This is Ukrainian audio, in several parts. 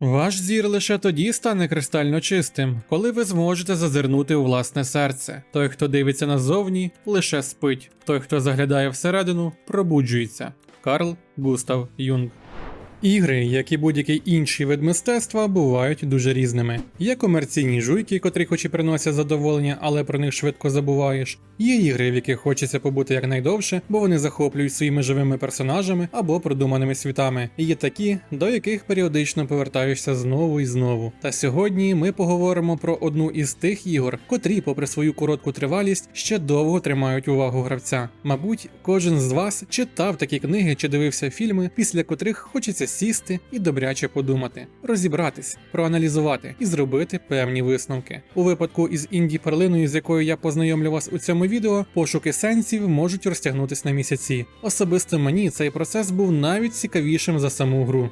Ваш зір лише тоді стане кристально чистим, коли ви зможете зазирнути у власне серце. Той, хто дивиться назовні, лише спить. Той, хто заглядає всередину, пробуджується. Карл Густав Юнг. Ігри, як і будь-який інший вид мистецтва, бувають дуже різними. Є комерційні жуйки, котрі хоч і приносять задоволення, але про них швидко забуваєш. Є ігри, в яких хочеться побути якнайдовше, бо вони захоплюють своїми живими персонажами або продуманими світами. І є такі, до яких періодично повертаєшся знову і знову. Та сьогодні ми поговоримо про одну із тих ігор, котрі, попри свою коротку тривалість, ще довго тримають увагу гравця. Мабуть, кожен з вас читав такі книги чи дивився фільми, після котрих хочеться сісти і добряче подумати, розібратись, проаналізувати і зробити певні висновки. У випадку із інді перлиною, з якою я познайомлю вас у цьому відео, пошуки сенсів можуть розтягнутись на місяці. Особисто мені цей процес був навіть цікавішим за саму гру.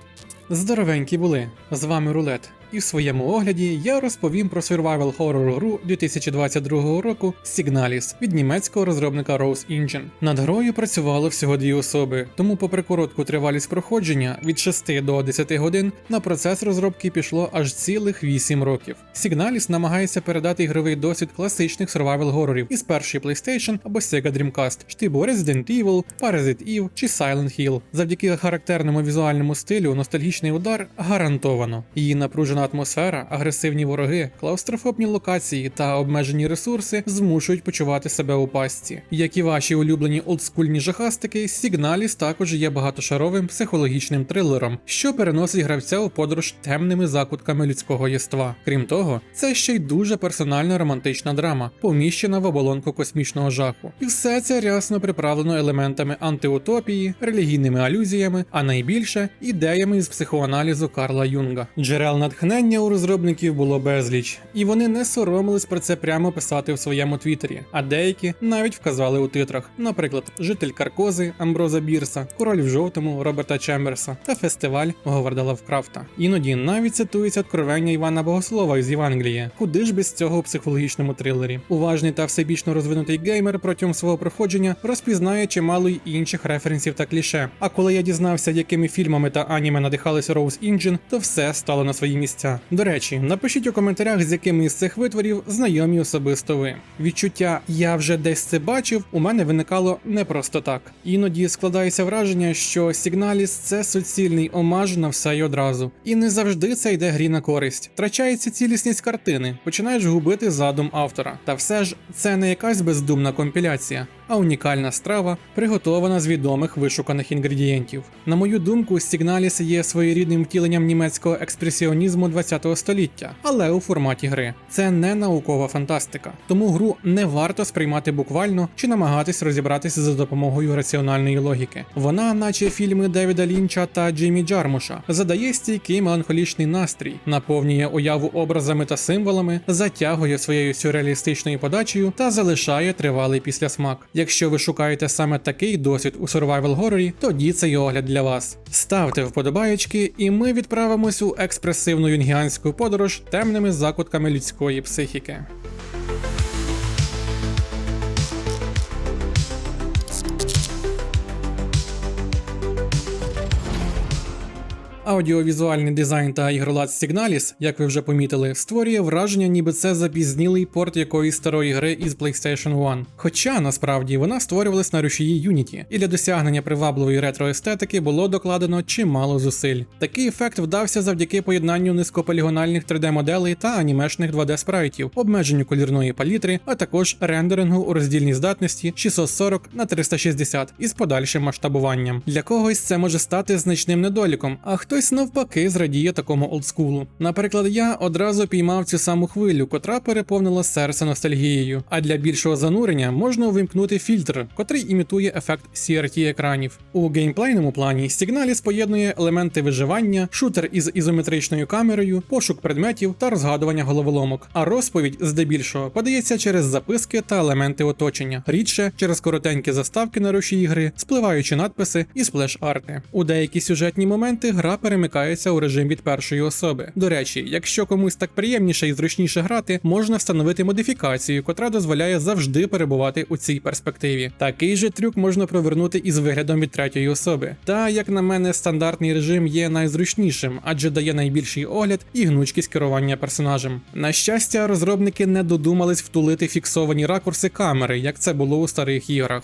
Здоровенькі були з вами рулет. І в своєму огляді я розповім про survival horror гру 2022 року Signalis від німецького розробника Rose Engine. Над грою працювало всього дві особи, тому, попри коротку тривалість проходження від 6 до 10 годин, на процес розробки пішло аж цілих 8 років. Signalis намагається передати ігровий досвід класичних survival горорів із першої PlayStation або Sega Dreamcast, штибу Resident Evil, Parasite Eve чи Silent Hill. Завдяки характерному візуальному стилю ностальгічний удар гарантовано. Її напружена атмосфера, агресивні вороги, клаустрофобні локації та обмежені ресурси змушують почувати себе у пастці. Як і ваші улюблені олдскульні жахастики, Signalis також є багатошаровим психологічним трилером, що переносить гравця у подорож темними закутками людського єства. Крім того, це ще й дуже персональна романтична драма, поміщена в оболонку космічного жаху. І все це рясно приправлено елементами антиутопії, релігійними алюзіями, а найбільше ідеями із психоаналізу Карла Юнга. Джерел натхнення у розробників було безліч, і вони не соромились про це прямо писати в своєму твіттері, а деякі навіть вказали у титрах, наприклад, житель Каркози Амброза Бірса, король в жовтому Роберта Чемберса та фестиваль Говарда Лавкрафта. Іноді навіть цитується откровення Івана Богослова із Євангелія. Куди ж без цього у психологічному трилері? Уважний та всебічно розвинутий геймер протягом свого проходження розпізнає чимало й інших референсів та кліше. А коли я дізнався, якими фільмами та аніме надихалися Rose Engine, то все стало на свої місця. До речі, напишіть у коментарях, з якими із цих витворів знайомі особисто ви. Відчуття я вже десь це бачив, у мене виникало не просто так. Іноді складається враження, що Signalis – це суцільний омаж на все й одразу. І не завжди це йде грі на користь. Втрачається цілісність картини, починаєш губити задум автора. Та все ж це не якась бездумна компіляція, а унікальна страва, приготована з відомих вишуканих інгредієнтів. На мою думку, Signalis є своєрідним втіленням німецького експресіонізму 20-го століття, але у форматі гри. Це не наукова фантастика, тому гру не варто сприймати буквально чи намагатись розібратися за допомогою раціональної логіки. Вона, наче фільми Девіда Лінча та Джеймі Джармуша, задає стійкий меланхолічний настрій, наповнює уяву образами та символами, затягує своєю сюрреалістичною подачею та залишає тривалий післясмак. Якщо ви шукаєте саме такий досвід у survival horror, тоді цей огляд для вас. Ставте вподобаєчки, і ми відправимось у експресивну юнгіанську подорож темними закутками людської психіки. Аудіовізуальний дизайн та ігролад Signalis, як ви вже помітили, створює враження, ніби це запізнілий порт якоїсь старої гри із PlayStation 1. Хоча насправді вона створювалась на рушії Unity, і для досягнення привабливої ретроестетики було докладено чимало зусиль. Такий ефект вдався завдяки поєднанню низькополігональних 3D-моделей та анімешних 2D-спрайтів, обмеженню колірної палітри, а також рендерингу у роздільній здатності 640 на 360 із подальшим масштабуванням. Для когось це може стати значним недоліком, а хтось навпаки зрадіє такому олдскулу. Наприклад, я одразу піймав цю саму хвилю, котра переповнила серце ностальгією. А для більшого занурення можна увімкнути фільтр, котрий імітує ефект CRT екранів. У геймплейному плані Signalis поєднує елементи виживання, шутер із ізометричною камерою, пошук предметів та розгадування головоломок. А розповідь, здебільшого, подається через записки та елементи оточення, рідше через коротенькі заставки на руші ігри, спливаючі надписи і сплеш-арти. У деякі сюжетні моменти гра перемикається у режим від першої особи. До речі, якщо комусь так приємніше і зручніше грати, можна встановити модифікацію, котра дозволяє завжди перебувати у цій перспективі. Такий же трюк можна провернути із виглядом від третьої особи. Та як на мене, стандартний режим є найзручнішим, адже дає найбільший огляд і гнучкість керування персонажем. На щастя, розробники не додумались втулити фіксовані ракурси камери, як це було у старих іграх.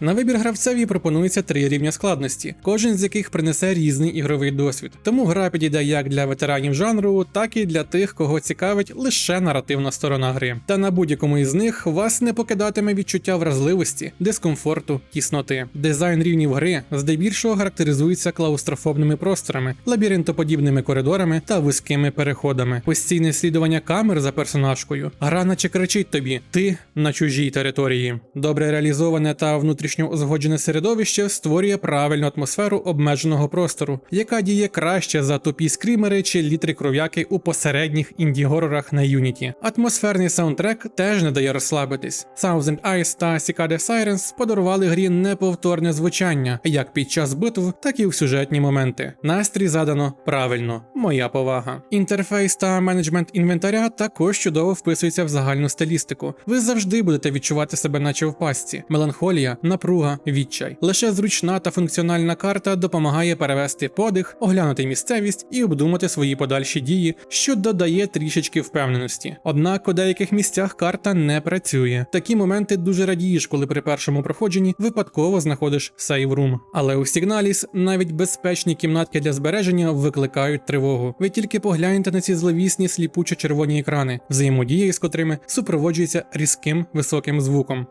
На вибір гравцеві пропонується три рівня складності, кожен з яких принесе різний ігровий досвід. Тому гра підійде як для ветеранів жанру, так і для тих, кого цікавить лише наративна сторона гри. Та на будь-якому із них вас не покидатиме відчуття вразливості, дискомфорту, тісноти. Дизайн рівнів гри здебільшого характеризується клаустрофобними просторами, лабіринтоподібними коридорами та вузькими переходами. Постійне слідування камер за персонажкою. Гра наче кричить тобі: ти на чужій території. Добре реалізоване та внутрішньо узгоджене середовище створює правильну атмосферу обмеженого простору, яка діє краще за тупі скрімери чи літри кров'яки у посередніх інді-горорах на Unity. Атмосферний саундтрек теж не дає розслабитись. Thousand Eyes та Cicada Sirens подарували грі неповторне звучання як під час битв, так і в сюжетні моменти. Настрій задано правильно, моя повага. Інтерфейс та менеджмент інвентаря також чудово вписуються в загальну стилістику. Ви завжди будете відчувати себе, наче в пастці. Меланхолія, напруга, відчай. Лише зручна та функціональна карта допомагає перевести подих, оглянути місцевість і обдумати свої подальші дії, що додає трішечки впевненості. Однак у деяких місцях карта не працює. Такі моменти дуже радієш, коли при першому проходженні випадково знаходиш сейврум. Але у Сігналіс навіть безпечні кімнатки для збереження викликають тривогу. Ви тільки погляньте на ці зловісні сліпучо червоні екрани, взаємодія з котрими супроводжується різким високим звуком.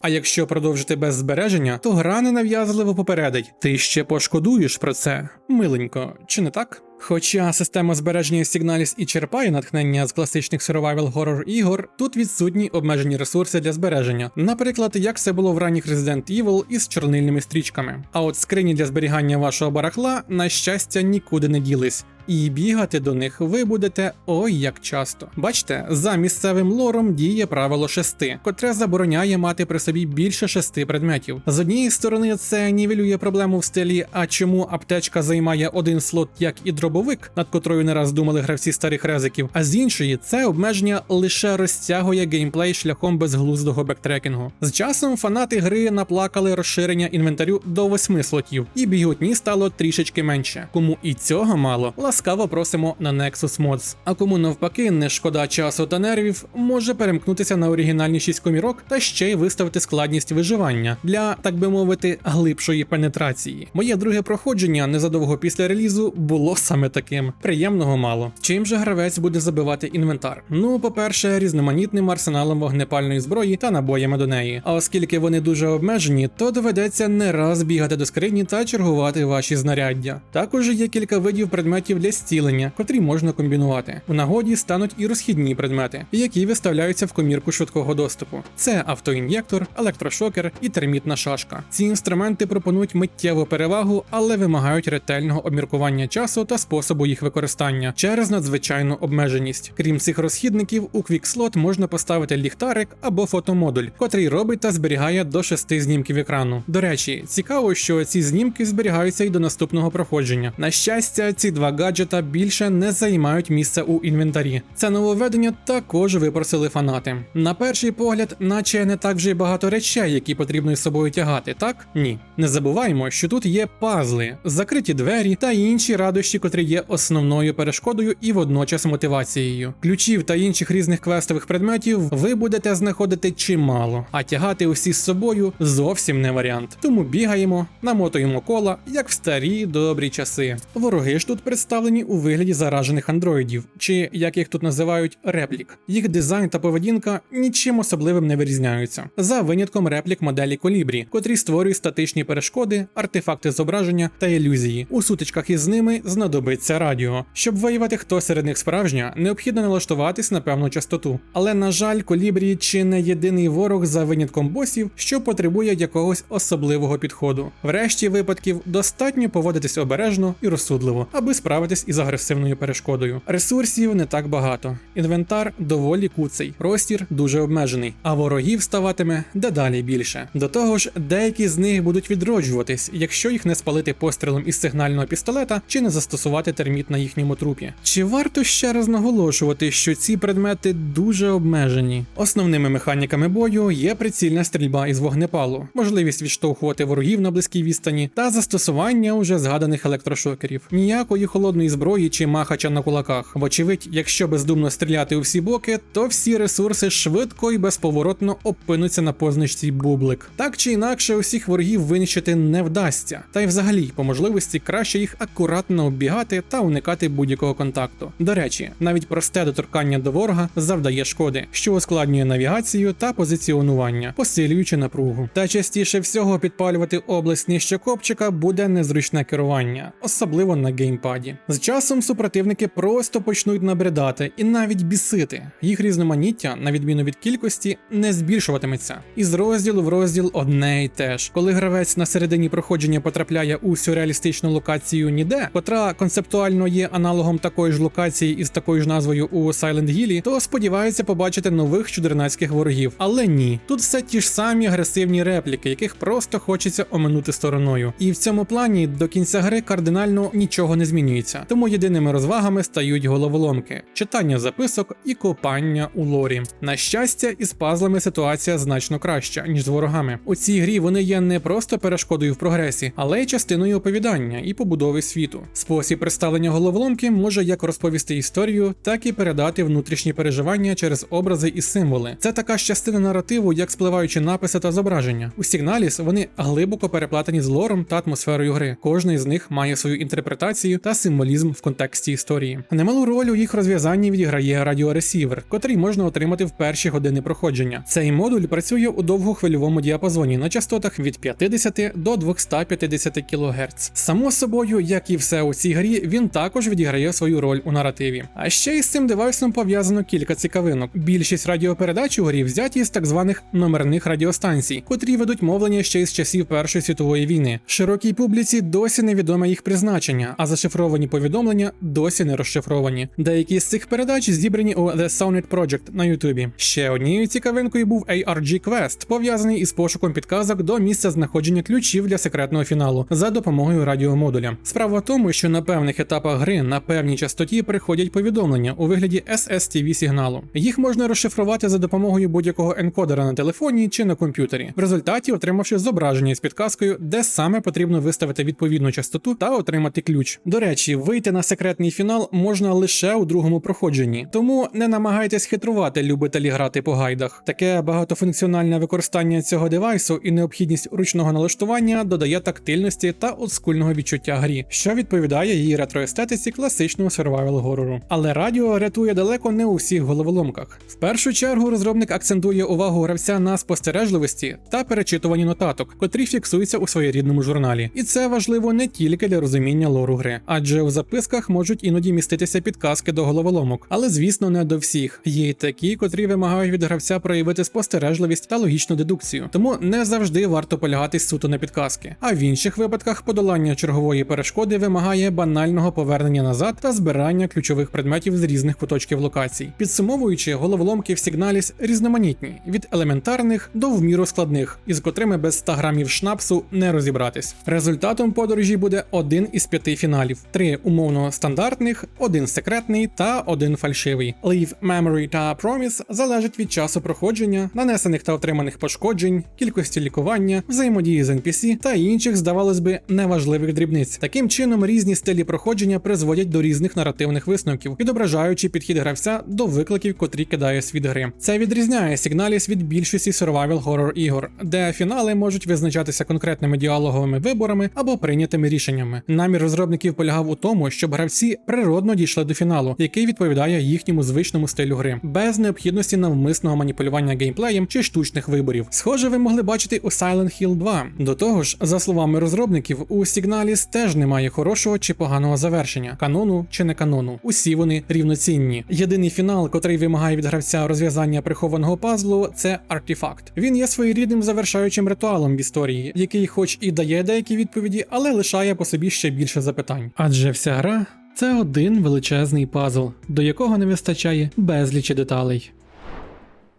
А якщо продовжити без збереження, то гра ненав'язливо попередить. Ти ще пошкодуєш про це, миленько, чи не так? Хоча система збереження Signalis і черпає натхнення з класичних survival horror ігор, тут відсутні обмежені ресурси для збереження, наприклад, як це було в ранніх Resident Evil із чорнильними стрічками. А от скрині для зберігання вашого барахла, на щастя, нікуди не ділись. І бігати до них ви будете ой як часто. Бачите, за місцевим лором діє правило шести, котре забороняє мати при собі більше шести предметів. З однієї сторони, це нівелює проблему в стилі, а чому аптечка займає один слот, як і дробовик, над котрою не раз думали гравці старих резиків. А з іншої, це обмеження лише розтягує геймплей шляхом безглуздого бектрекінгу. З часом фанати гри наплакали розширення інвентарю до восьми слотів, і біготні стало трішечки менше. Кому і цього мало, ласкаво просимо на Nexus Mods. А кому навпаки не шкода часу та нервів, може перемкнутися на оригінальні 6 комірок та ще й виставити складність виживання для, так би мовити, глибшої пенетрації. Моє друге проходження незадовго після релізу було саме таким. Приємного мало. Чим же гравець буде забивати інвентар? Ну, по-перше, різноманітним арсеналом вогнепальної зброї та набоями до неї. А оскільки вони дуже обмежені, то доведеться не раз бігати до скрині та чергувати ваші знаряддя. Також є кілька видів предметів для зцілення, котрі можна комбінувати. У нагоді стануть і розхідні предмети, які виставляються в комірку швидкого доступу. Це автоін'єктор, електрошокер і термітна шашка. Ці інструменти пропонують миттєву перевагу, але вимагають ретельного обміркування часу та способу їх використання через надзвичайну обмеженість. Крім цих розхідників, у квікслот можна поставити ліхтарик або фотомодуль, котрий робить та зберігає до шести знімків екрану. До речі, цікаво, що ці знімки зберігаються і до наступного проходження. На щастя, ці два гаджета більше не займають місце у інвентарі. Це нововведення також випросили фанати. На перший погляд, наче не так вже й багато речей, які потрібно із собою тягати, так? Ні. Не забуваємо, що тут є пазли, закриті двері та інші радощі, котрі є основною перешкодою і водночас мотивацією. Ключів та інших різних квестових предметів ви будете знаходити чимало, а тягати усі з собою зовсім не варіант. Тому бігаємо, намотуємо кола, як в старі добрі часи. Вороги ж тут представлені у вигляді заражених андроїдів, чи як їх тут називають реплік. Їх дизайн та поведінка нічим особливим не вирізняються, за винятком реплік моделі колібрі, котрі створюють статичні перешкоди, артефакти зображення та ілюзії. У сутичках із ними знадобиться радіо. Щоб виявити, хто серед них справжня, необхідно налаштуватись на певну частоту. Але на жаль, колібрі чи не єдиний ворог за винятком босів, що потребує якогось особливого підходу. Врешті випадків достатньо поводитись обережно і розсудливо, аби справитися впоратись із агресивною перешкодою. Ресурсів не так багато. Інвентар доволі куций, простір дуже обмежений, а ворогів ставатиме дедалі більше. До того ж, деякі з них будуть відроджуватись, якщо їх не спалити пострілом із сигнального пістолета чи не застосувати терміт на їхньому трупі. Чи варто ще раз наголошувати, що ці предмети дуже обмежені? Основними механіками бою є прицільна стрільба із вогнепалу, можливість відштовхувати ворогів на близькій відстані та застосування уже згаданих електрошокерів. Ніякої холодної зброї чи махача на кулаках. Вочевидь, якщо бездумно стріляти у всі боки, то всі ресурси швидко і безповоротно опинуться на позначці бублик. Так чи інакше, усіх ворогів винищити не вдасться, та й взагалі, по можливості, краще їх акуратно оббігати та уникати будь-якого контакту. До речі, навіть просте доторкання до ворога завдає шкоди, що ускладнює навігацію та позиціонування, посилюючи напругу. Та частіше всього підпалювати область нижче копчика буде незручне керування, особливо на геймпаді. З часом супротивники просто почнуть набридати і навіть бісити. Їх різноманіття, на відміну від кількості, не збільшуватиметься. Із розділу в розділ одне й те ж. Коли гравець на середині проходження потрапляє у сюрреалістичну локацію ніде, котра концептуально є аналогом такої ж локації із такою ж назвою у Silent Hill, то сподівається побачити нових чудернацьких ворогів. Але ні, тут все ті ж самі агресивні репліки, яких просто хочеться оминути стороною. І в цьому плані до кінця гри кардинально нічого не змінюється. Тому єдиними розвагами стають головоломки, читання записок і копання у лорі. На щастя, із пазлами ситуація значно краща, ніж з ворогами. У цій грі вони є не просто перешкодою в прогресі, але й частиною оповідання і побудови світу. Спосіб представлення головоломки може як розповісти історію, так і передати внутрішні переживання через образи і символи. Це така ж частина наративу, як спливаючі написи та зображення. У Сігналіс вони глибоко переплетені з лором та атмосферою гри. Кожний з них має свою інтерпретацію та символізм в контексті історії. Немалу роль у їх розв'язанні відіграє радіоресівер, котрий можна отримати в перші години проходження. Цей модуль працює у довгохвильовому діапазоні на частотах від 50 до 250 кГц. Само собою, як і все у цій грі, він також відіграє свою роль у наративі. А ще із цим девайсом пов'язано кілька цікавинок. Більшість радіопередач у грі взяті з так званих номерних радіостанцій, котрі ведуть мовлення ще із часів Першої світової війни. Широкій публіці досі невідоме їх призначення, а зашифровані повідомлення досі не розшифровані. Деякі з цих передач зібрані у The Sounded Project на Ютубі. Ще однією цікавинкою був ARG Quest, пов'язаний із пошуком підказок до місця знаходження ключів для секретного фіналу за допомогою радіомодуля. Справа в тому, що на певних етапах гри на певній частоті приходять повідомлення у вигляді SSTV сигналу. Їх можна розшифрувати за допомогою будь-якого енкодера на телефоні чи на комп'ютері, в результаті отримавши зображення з підказкою, де саме потрібно виставити відповідну частоту та отримати ключ. До речі, вийти на секретний фінал можна лише у другому проходженні, тому не намагайтесь хитрувати любителі грати по гайдах. Таке багатофункціональне використання цього девайсу і необхідність ручного налаштування додає тактильності та олдскульного відчуття грі, що відповідає її ретроестетиці класичного survival горору. Але радіо рятує далеко не у всіх головоломках. В першу чергу розробник акцентує увагу гравця на спостережливості та перечитуванні нотаток, котрі фіксуються у своєрідному журналі. І це важливо не тільки для розуміння лору гри, адже у записках можуть іноді міститися підказки до головоломок, але звісно не до всіх. Є й такі, котрі вимагають від гравця проявити спостережливість та логічну дедукцію, тому не завжди варто полягатись суто на підказки. А в інших випадках подолання чергової перешкоди вимагає банального повернення назад та збирання ключових предметів з різних куточків локацій. Підсумовуючи, головоломки в Сігналіс різноманітні від елементарних до вміру складних, із котрими без 100 грамів шнапсу не розібратись. Результатом подорожі буде один із п'яти фіналів: три умовно стандартних, один секретний та один фальшивий. Leave Memory та Promise залежать від часу проходження, нанесених та отриманих пошкоджень, кількості лікування, взаємодії з NPC та інших, здавалось би, неважливих дрібниць. Таким чином, різні стилі проходження призводять до різних наративних висновків, відображаючи підхід гравця до викликів, котрі кидає світ гри. Це відрізняє Сігналіс від більшості survival horror ігор, де фінали можуть визначатися конкретними діалоговими виборами або прийнятими рішеннями. Намір розробників полягав у тому, щоб гравці природно дійшли до фіналу, який відповідає їхньому звичному стилю гри, без необхідності навмисного маніпулювання геймплеєм чи штучних виборів. Схоже, ви могли бачити у Silent Hill 2. До того ж, за словами розробників, у Signalis теж немає хорошого чи поганого завершення, канону чи не канону. Усі вони рівноцінні. Єдиний фінал, котрий вимагає від гравця розв'язання прихованого пазлу, це артефакт. Він є своєрідним завершаючим ритуалом в історії, який, хоч і дає деякі відповіді, але лишає по собі ще більше запитань. Адже вся гра Це один величезний пазл, до якого не вистачає безлічі деталей.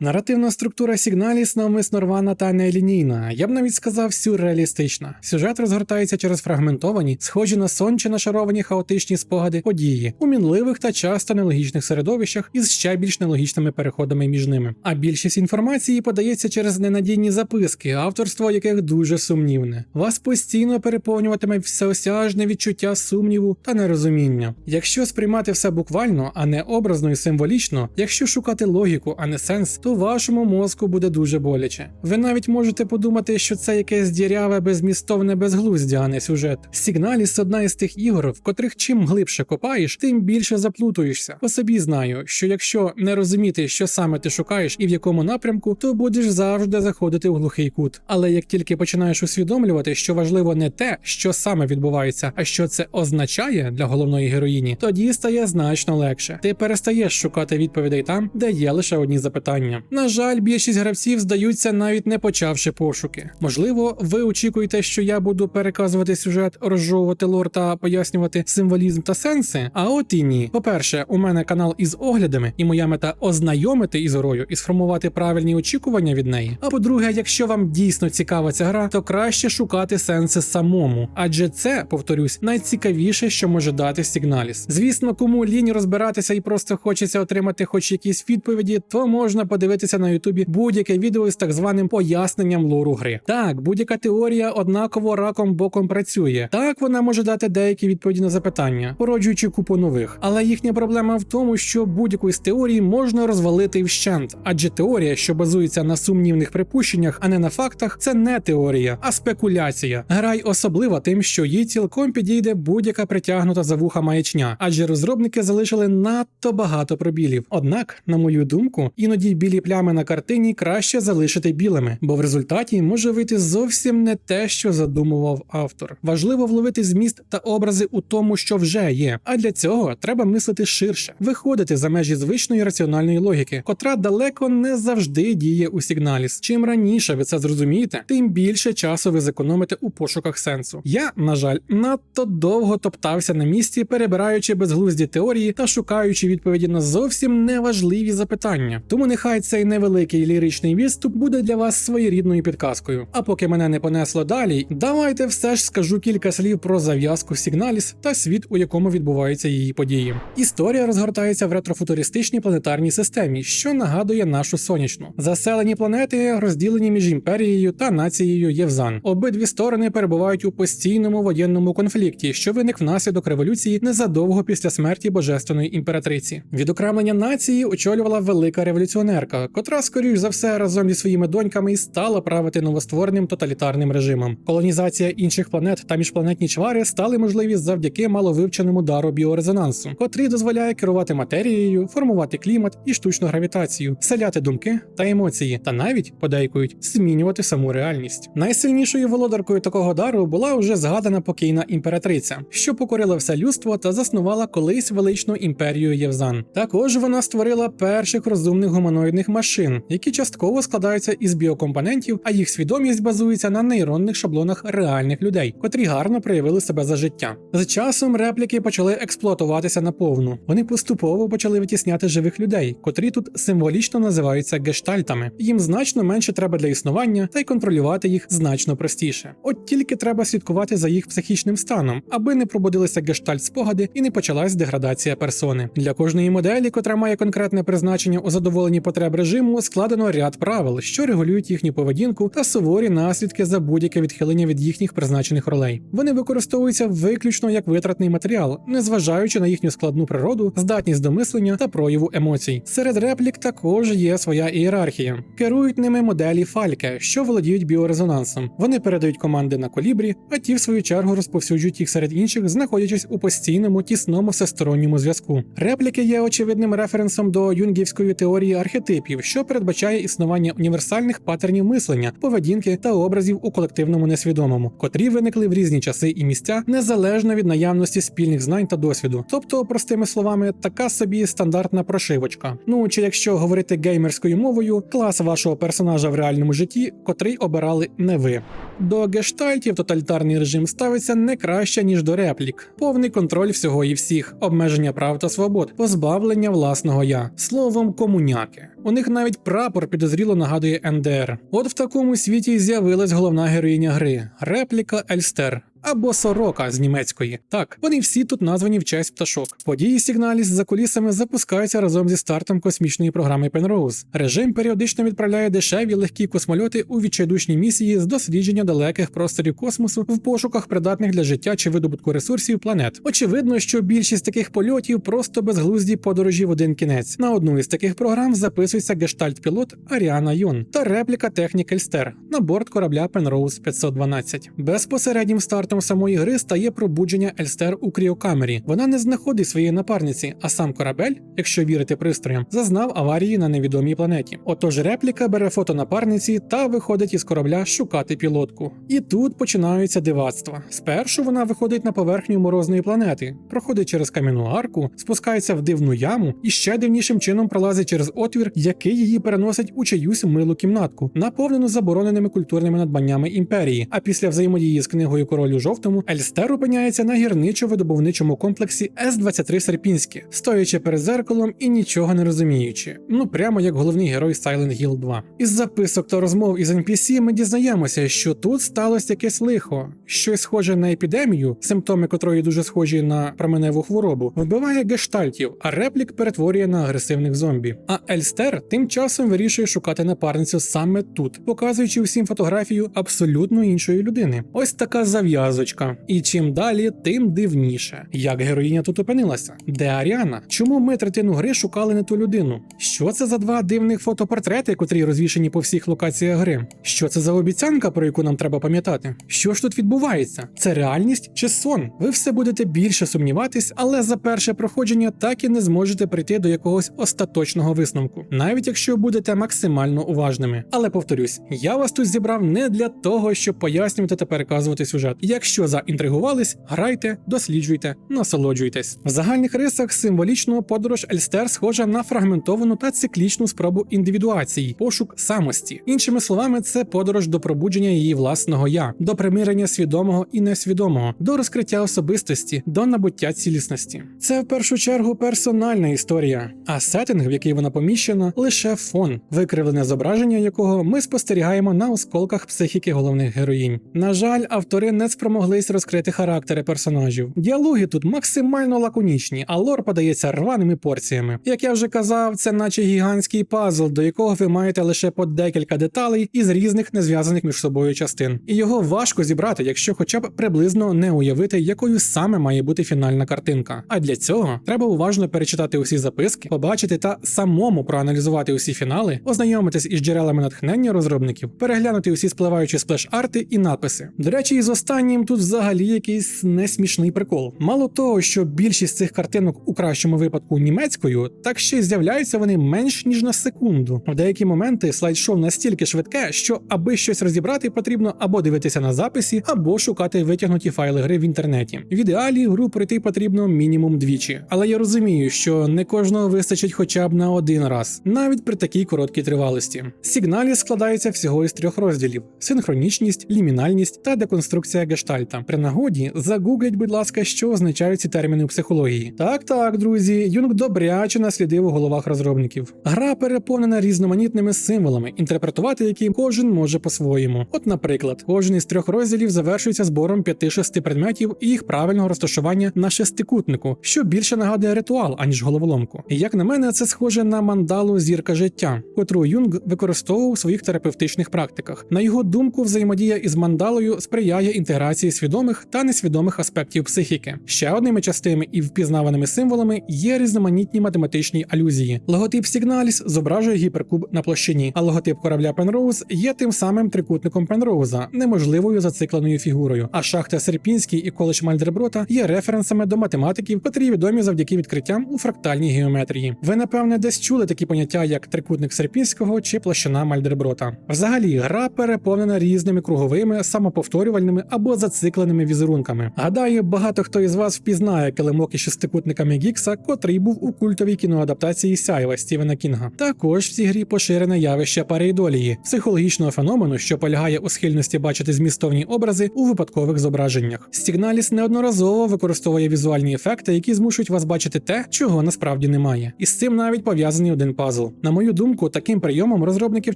Наративна структура Сігналіс навмисно рвана та нелінійна, я б навіть сказав сюрреалістична. Сюжет розгортається через фрагментовані, схожі на сон чи нашаровані хаотичні спогади події у мінливих та часто нелогічних середовищах із ще більш нелогічними переходами між ними. А більшість інформації подається через ненадійні записки, авторство яких дуже сумнівне. Вас постійно переповнюватиме всеосяжне відчуття сумніву та нерозуміння. Якщо сприймати все буквально, а не образно і символічно, якщо шукати логіку, а не сенс, то вашому мозку буде дуже боляче. Ви навіть можете подумати, що це якесь діряве, безмістовне безглуздя, а не сюжет. Сігналіс одна із тих ігор, в котрих чим глибше копаєш, тим більше заплутуєшся. По собі знаю, що якщо не розуміти, що саме ти шукаєш і в якому напрямку, то будеш завжди заходити в глухий кут. Але як тільки починаєш усвідомлювати, що важливо не те, що саме відбувається, а що це означає для головної героїні, тоді стає значно легше. Ти перестаєш шукати відповідей там, де є лише одні запитання. На жаль, більшість гравців здаються навіть не почавши пошуки. Можливо, ви очікуєте, що я буду переказувати сюжет, розжовувати лор та пояснювати символізм та сенси. А от і ні. По-перше, у мене канал із оглядами, і моя мета ознайомити із грою і сформувати правильні очікування від неї. А по-друге, якщо вам дійсно цікава ця гра, то краще шукати сенси самому, адже це, повторюсь, найцікавіше, що може дати Сігналіс. Звісно, кому лінь розбиратися і просто хочеться отримати хоч якісь відповіді, то можна подивитися на Ютубі будь-яке відео з так званим поясненням лору гри. Так, будь-яка теорія однаково раком боком працює. Так, вона може дати деякі відповіді на запитання, породжуючи купу нових. Але їхня проблема в тому, що будь-яку з теорій можна розвалити вщент, адже теорія, що базується на сумнівних припущеннях, а не на фактах, це не теорія, а спекуляція. Грай особлива тим, що їй цілком підійде будь-яка притягнута за вуха маячня, адже розробники залишили надто багато пробілів. Однак, на мою думку, іноді білі плями на картині краще залишити білими, бо в результаті може вийти зовсім не те, що задумував автор. Важливо вловити зміст та образи у тому, що вже є. А для цього треба мислити ширше, виходити за межі звичної раціональної логіки, котра далеко не завжди діє у Сігналіс. Чим раніше ви це зрозумієте, тим більше часу ви зекономите у пошуках сенсу. Я, на жаль, надто довго топтався на місці, перебираючи безглузді теорії та шукаючи відповіді на зовсім неважливі запитання. Тому нехай цей невеликий ліричний відступ буде для вас своєрідною підказкою. А поки мене не понесло далі, давайте все ж скажу кілька слів про зав'язку Сігналіс та світ, у якому відбуваються її події. Історія розгортається в ретрофутуристичній планетарній системі, що нагадує нашу сонячну. Заселені планети розділені між імперією та нацією Євзан. Обидві сторони перебувають у постійному воєнному конфлікті, що виник внаслідок революції незадовго після смерті божественної імператриці. Відокремлення нації очолювала велика революціонерка, котра, скоріш за все, разом зі своїми доньками і стала правити новоствореним тоталітарним режимом. Колонізація інших планет та міжпланетні чвари стали можливі завдяки маловивченому дару біорезонансу, котрий дозволяє керувати матерією, формувати клімат і штучну гравітацію, вселяти думки та емоції, та навіть подейкують змінювати саму реальність. Найсильнішою володаркою такого дару була вже згадана покійна імператриця, що покорила все людство та заснувала колись величну імперію Євзан. Також вона створила перших розумних гуманоїдних машин, які частково складаються із біокомпонентів, а їх свідомість базується на нейронних шаблонах реальних людей, котрі гарно проявили себе за життя. З часом репліки почали експлуатуватися наповну. Вони поступово почали витісняти живих людей, котрі тут символічно називаються гештальтами. Їм значно менше треба для існування, та й контролювати їх значно простіше. От тільки треба слідкувати за їх психічним станом, аби не пробудилися гештальт спогади і не почалась деградація персони. Для кожної моделі, котра має конкретне призначення у задоволенні потреб режиму, складено ряд правил, що регулюють їхню поведінку та суворі наслідки за будь-яке відхилення від їхніх призначених ролей. Вони використовуються виключно як витратний матеріал, незважаючи на їхню складну природу, здатність до мислення та прояву емоцій. Серед реплік також є своя ієрархія. Керують ними моделі Фальке, що володіють біорезонансом. Вони передають команди на колібрі, а ті, в свою чергу, розповсюджують їх серед інших, знаходячись у постійному тісному всесторонньому зв'язку. Репліки є очевидним референсом до юнгівської теорії архетипів архетипів, що передбачає існування універсальних патернів мислення, поведінки та образів у колективному несвідомому, котрі виникли в різні часи і місця незалежно від наявності спільних знань та досвіду. Тобто, простими словами, така собі стандартна прошивочка. Ну чи якщо говорити геймерською мовою, клас вашого персонажа в реальному житті, котрий обирали не ви. До гештальтів тоталітарний режим ставиться не краще ніж до реплік, повний контроль всього і всіх, обмеження прав та свобод, позбавлення власного я, словом, комуняки. У них навіть прапор підозріло нагадує НДР. От в такому світі і з'явилась головна героїня гри репліка Ельстер. Або сорока з німецької. Так, вони всі тут названі в честь пташок. Події Сігналіс за кулісами запускаються разом зі стартом космічної програми Пенроуз. Режим періодично відправляє дешеві легкі космольоти у відчайдушні місії з дослідження далеких просторів космосу в пошуках придатних для життя чи видобутку ресурсів планет. Очевидно, що більшість таких польотів просто безглузді подорожі в один кінець. На одну із таких програм записується гештальт-пілот Аріана Юн та репліка технік Ельстер на борт корабля Пенроуз 512. Безпосереднім стартом самої гри стає пробудження Ельстер у кріокамері. Вона не знаходить своєї напарниці, а сам корабель, якщо вірити пристроям, зазнав аварії на невідомій планеті. Отож, репліка бере фото напарниці та виходить із корабля шукати пілотку. І тут починаються дивацтва. Спершу вона виходить на поверхню морозної планети, проходить через кам'яну арку, спускається в дивну яму і ще дивнішим чином пролазить через отвір, який її переносить у чиюсь милу кімнатку, наповнену забороненими культурними надбаннями імперії. А після взаємодії з книгою королю жовтому Ельстер опиняється на гірничо-видобувничому комплексі С-23 Серпінське, стоячи перед зеркалом і нічого не розуміючи. Ну прямо як головний герой Silent Hill 2. Із записок та розмов із NPC ми дізнаємося, що тут сталося якесь лихо, щось схоже на епідемію, симптоми котрої дуже схожі на променеву хворобу, вбиває гештальтів, а реплік перетворює на агресивних зомбі. А Ельстер тим часом вирішує шукати напарницю саме тут, показуючи всім фотографію абсолютно іншої людини. Ось така зав'язочка. І чим далі, тим дивніше. Як героїня тут опинилася? Де Аріана? Чому ми третину гри шукали не ту людину? Що це за два дивних фотопортрети, котрі розвішені по всіх локаціях гри? Що це за обіцянка, про яку нам треба пам'ятати? Що ж тут відбувається? Це реальність чи сон? Ви все будете більше сумніватись, але за перше проходження так і не зможете прийти до якогось остаточного висновку, навіть якщо будете максимально уважними. Але повторюсь, я вас тут зібрав не для того, щоб пояснювати та переказувати сюжет. Якщо заінтригувались, грайте, досліджуйте, насолоджуйтесь. В загальних рисах символічно подорож Ельстер схожа на фрагментовану та циклічну спробу індивідуації, пошук самості. Іншими словами, це подорож до пробудження її власного я, до примирення свідомого і несвідомого, до розкриття особистості, до набуття цілісності. Це в першу чергу персональна історія, а сеттинг, в який вона поміщена, лише фон, викривлене зображення якого ми спостерігаємо на осколках психіки головних героїнь. На жаль, автори не спромоглись розкрити характери персонажів. Діалоги тут максимально лаконічні, а лор подається рваними порціями. Як я вже казав, це наче гігантський пазл, до якого ви маєте лише по декілька деталей із різних незв'язаних між собою частин. І його важко зібрати, якщо хоча б приблизно не уявити, якою саме має бути фінальна картинка. А для цього треба уважно перечитати усі записки, побачити та самому проаналізувати усі фінали, ознайомитись із джерелами натхнення розробників, переглянути усі спливаючі сплеш-арти і надписи. До речі, із останнім тут взагалі якийсь несмішний прикол. Мало того, що більшість цих картинок у кращому випадку німецькою, так ще й з'являються вони менш ніж на секунду. В деякі моменти слайд-шоу настільки швидке, що аби щось розібрати, потрібно або дивитися на записі, або шукати витягнуті файли гри в інтернеті. В ідеалі гру пройти потрібно мінімум двічі. Але я розумію, що не кожного вистачить хоча б на один раз, навіть при такій короткій тривалості. Сігналі складається всього із трьох розділів: синхронічність, лімінальність та деконструкція гештальта. При нагоді загугліть, будь ласка, що означають ці терміни у психології. Так, так, друзі, Юнг добряче наслідив у головах розробників. Гра переповнена різноманітними символами, інтерпретувати які кожен може по-своєму. От, наприклад, кожен із трьох розділів завершується збором 5-6 предметів і їх правильного розташування на шестикутнику, що більше нагадує ритуал, аніж головоломку. Як на мене, це схоже на мандалу зірка життя, котру Юнг використовував у своїх терапевтичних практиках. На його думку, взаємодія із мандалою сприяє інтеграції асоціації свідомих та несвідомих аспектів психіки. Ще одними частими і впізнаваними символами є різноманітні математичні алюзії. Логотип Signalis зображує гіперкуб на площині, а логотип корабля Пенроуз є тим самим трикутником Пенроуза, неможливою зацикленою фігурою. А шахта Серпінський і коледж Мальдерброта є референсами до математиків, котрі відомі завдяки відкриттям у фрактальній геометрії. Ви напевне десь чули такі поняття, як трикутник Серпінського чи площина Мальдерброта. Взагалі, гра переповнена різними круговими, самоповторювальними або зацикленими візерунками. Гадаю, багато хто із вас впізнає килимок із шестикутниками Гікса, котрий був у культовій кіноадаптації Сяєва Стівена Кінга. Також в цій грі поширене явище пареїдолії, психологічного феномену, що полягає у схильності бачити змістовні образи у випадкових зображеннях. Сігналіс неодноразово використовує візуальні ефекти, які змушують вас бачити те, чого насправді немає. І з цим навіть пов'язаний один пазл. На мою думку, таким прийомом розробники в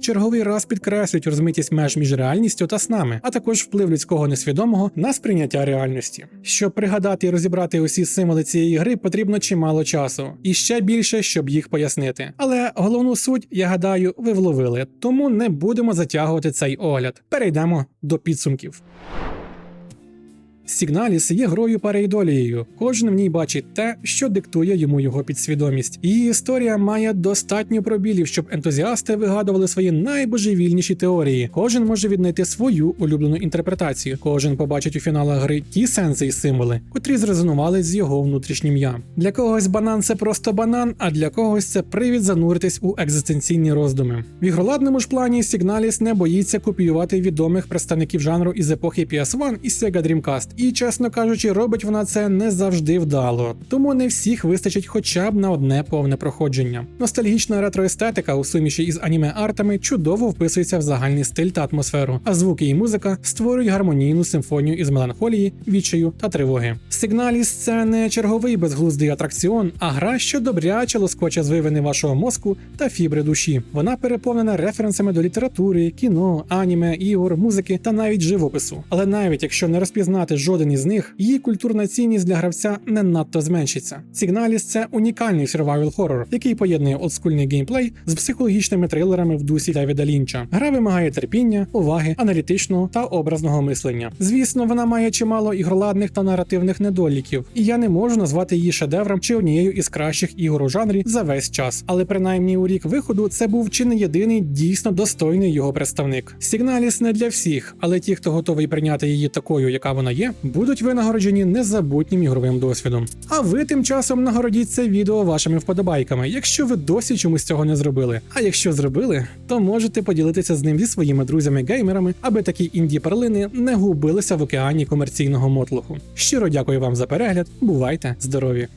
черговий раз підкреслюють розмитість меж між реальністю та снами, а також вплив людського несвідомого на сприйняття реальності. Щоб пригадати і розібрати усі символи цієї гри, потрібно чимало часу, і ще більше, щоб їх пояснити. Але головну суть, я гадаю, ви вловили, тому не будемо затягувати цей огляд. Перейдемо до підсумків. Сігналіс є грою пареїдолією. Кожен в ній бачить те, що диктує йому його підсвідомість. Її історія має достатньо пробілів, щоб ентузіасти вигадували свої найбожевільніші теорії. Кожен може віднайти свою улюблену інтерпретацію. Кожен побачить у фіналах гри ті сенси і символи, котрі зрезонували з його внутрішнім я. Для когось банан це просто банан, а для когось це привід зануритись у екзистенційні роздуми. В ігроладному ж плані Сігналіс не боїться копіювати відомих представників жанру із епохи PS1 і Sega Dreamcast. І, чесно кажучи, робить вона це не завжди вдало, тому не всіх вистачить хоча б на одне повне проходження. Ностальгічна ретроестетика у суміші із аніме-артами чудово вписується в загальний стиль та атмосферу, а звуки і музика створюють гармонійну симфонію із меланхолії, відчаю та тривоги. Сигналіс це не черговий безглуздий атракціон, а гра, що добряче лоскоче звивини вашого мозку та фібри душі. Вона переповнена референсами до літератури, кіно, аніме, ігор, музики та навіть живопису. Але навіть якщо не розпізнати жоден із них, її культурна цінність для гравця не надто зменшиться. Сігналіс це унікальний survival horror, який поєднує олдскульний геймплей з психологічними трилерами в дусі Девіда Лінча. Гра вимагає терпіння, уваги, аналітичного та образного мислення. Звісно, вона має чимало ігроладних та наративних недоліків, і я не можу назвати її шедевром чи однією із кращих ігор у жанрі за весь час. Але принаймні у рік виходу це був чи не єдиний дійсно достойний його представник. Сігналіс не для всіх, але ті, хто готовий прийняти її такою, яка вона є, будуть винагороджені незабутнім ігровим досвідом. А ви тим часом нагородіть це відео вашими вподобайками, якщо ви досі чомусь цього не зробили. А якщо зробили, то можете поділитися з ним зі своїми друзями-геймерами, аби такі інді перлини не губилися в океані комерційного мотлуху. Щиро дякую вам за перегляд. Бувайте здорові!